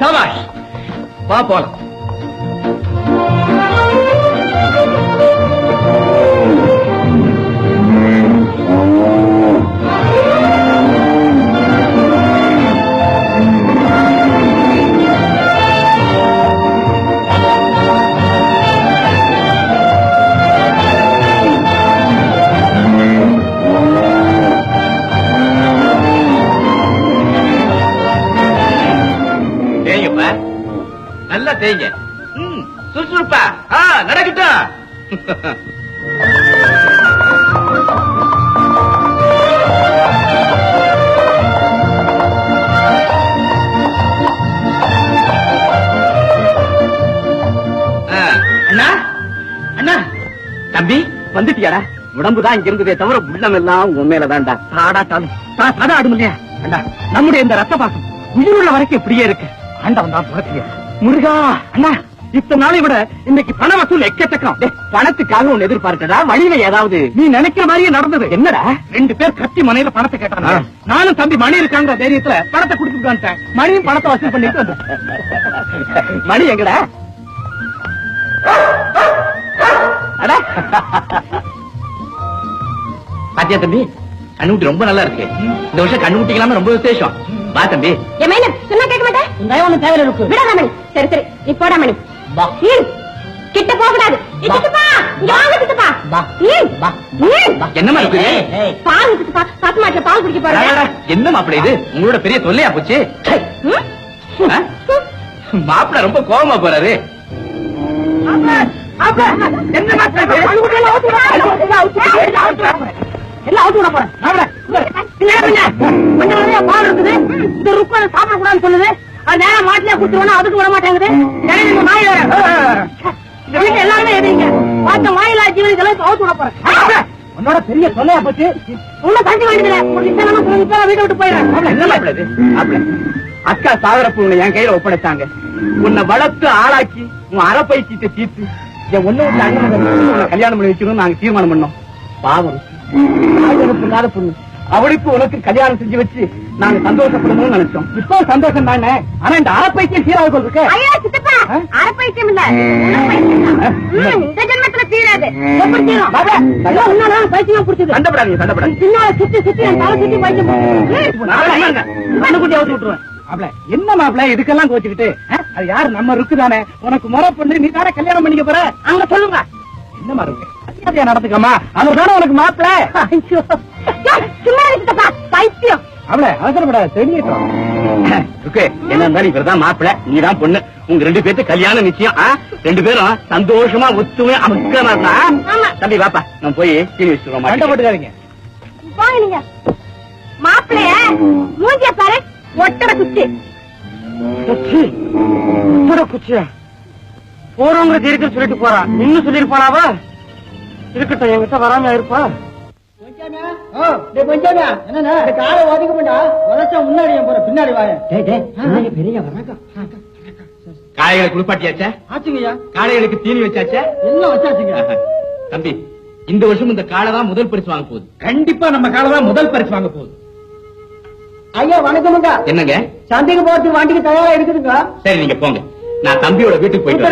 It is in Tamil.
சபாஷ் வா போலாம். நல்லா தேய்ங்க ம், சுறுசுறுப்பா. ஆ நடக்கட்டும். அண்ணா? அண்ணா? தம்பி வந்துட்டியாடா? உடம்புதான் இங்க இருந்ததே தவிர உள்ளம் எல்லாம் உன் மேலதான்டா. சாதா ஆடும் இல்லையா அண்ணா நம்முடைய இந்த ரத்த பாசம் உயிருள்ள வரைக்கும் இப்படியே இருக்கு. ஆண்டவன் தான் புறத்தியா முருகா அண்ணா இத்தனை நாளை விட இன்னைக்கு பண வசூல் எக்கச்சக்கம். டேய், பணத்துக்காக ஒன்னு எதிர்பார்க்கடா வழியில ஏதாவது? நீ நினைக்கிற மாதிரியே நடந்தது. என்னடா? ரெண்டு பேர் கத்தி மனையில பணத்தை கேட்டாங்க. நானும் தம்பி மணி இருக்காங்க தைரியத்துல பணத்தை கொடுத்துட்டு மணியும் பணத்தை வசூல் பண்ணிட்டு வந்தேன். மணி எங்கடா? அட. பாத்தியா தம்பி? கண்ணுக்குட்டி ரொம்ப நல்லா இருக்கு. இந்த வருஷம் கண்ணுக்குட்டிக்கலாம ரொம்ப விசேஷம். வா தம்பி. சொன்னா கேட்க மாட்டேன். ஒண்ணு தேவை இருக்கு விடாத மணி சரி சரி. நீ போடா மணி. கிட்ட போக கூடாது ஏய், சித்தப்பா இங்க வாங்க சித்தப்பா ம். ம். என்னமா இருக்கு பால் பத்து மாட்டுல பால் குடிக்க போறேன். என்ன மாப்பிள இது? உங்களோட பெரிய தொல்லையா போச்சு? ஆ? மாப்பிள ரொம்ப கோவமா போறாரு. சாப்பிடக்கூடாதுன்னு சொல்லுது. அது நேரம் மாட்டிலே குடுத்துருவோம் அதுக்கு விட மாட்டேங்குது. நாய் வேற எல்லாருமே எதுங்க? பார்த்த வாயிலா ஜீவன் இதெல்லாம் அவுத்து விட போறேன். உன்னோட பெரிய தொல்லையா போச்சு ஒண்ணும் தஞ்சு வேண்டியதில்ல ஒரு சொல்லுங்க இப்ப வீட்டை போயிடுறேன். அக்கா சாகரப்பு உன்னை என் கையில ஒப்படைச்சாங்க. உன்னை வளர்த்து ஆளாக்கி உன் அறப்பை சீட்டை தீர்த்து என் ஒண்ணு விட்டு அண்ணன் உன்னை கல்யாணம் பண்ணி வச்சுக்கணும் நாங்க தீர்மானம் பண்ணோம். பாவம். பொண்ணு. அவளுக்கு உனக்கு கல்யாணம் செஞ்சு வச்சு நாங்க சந்தோஷப்படணும்னு நினைச்சோம். இப்போ சந்தோஷம் தானே? ஆனா இந்த அறப்பைக்கு சீராக இருக்கு ஐயா சித்தப்பா அரை பைத்தியம் இல்ல. இந்த ஜென்மத்துல தீராது பைத்தியமா பிடிச்சது. சண்டப்படாதீங்க பின்னால சுத்தி சுத்தி தலை சுத்தி பைத்தியம் கண்ணுக்குட்டி அவுத்து விட்டுருவேன். மாப்ள என்ன மாப்ள இதுக்கெல்லாம் கோச்சுக்கிட்டு? அது யாரு? நம்ம இருக்கு தானே. உனக்கு முறை பண்ணி நீ தானே கல்யாணம் பண்ணிக்க போற? அங்க சொல்லுங்க. என்னமா இருக்கு நடந்துக்கமா? அவர் தானே உனக்கு மாப்பிள? சித்தப்பா பைத்தியம். அவள அவசரப்படாத தெரிஞ்சிட்டோம் என்ன இருந்தாலும் இவர்தான் பொண்ணு. உங்க ரெண்டு பேருக்கு கல்யாணம் நிச்சயம்? ரெண்டு பேரும் சந்தோஷமா ஒத்துமே அமுக்கமா இருந்தா? ஆமா. தம்பி வாப்பா நான் போய் சீனி வச்சுருவோம் சண்டை போட்டுக்காதீங்க போங்க நீங்க மாப்பிளைய மூஞ்சிய பாரு ஒட்டட குச்சி. குச்சியா? போறவங்க தெரிவித்து சொல்லிட்டு போறா. இன்னும் சொல்லிருப்பானாவா இருக்கட்டும் என்கிட்ட வராம இருப்பா? காளைகளை குளிப்பாட்டியாச்சா? ஆச்சுங்கய்யா. காளைகளுக்கு தீனி வச்சாச்சா? எல்லாம் வச்சாச்சுங்க. தம்பி இந்த வருஷம் இந்த காளை தான் முதல் பரிசு வாங்க போகுது. கண்டிப்பா நம்ம காலை தான் முதல் பரிசு வாங்க போகுது. ஐயா வணக்கமுங்க என்னங்க? சந்தைக்கு போறதுக்கு வண்டிக்கு தயாரா இருக்குதுங்க. சரி நீங்க போங்க. நான் தம்பியோட வீட்டுக்கு போயிட்டு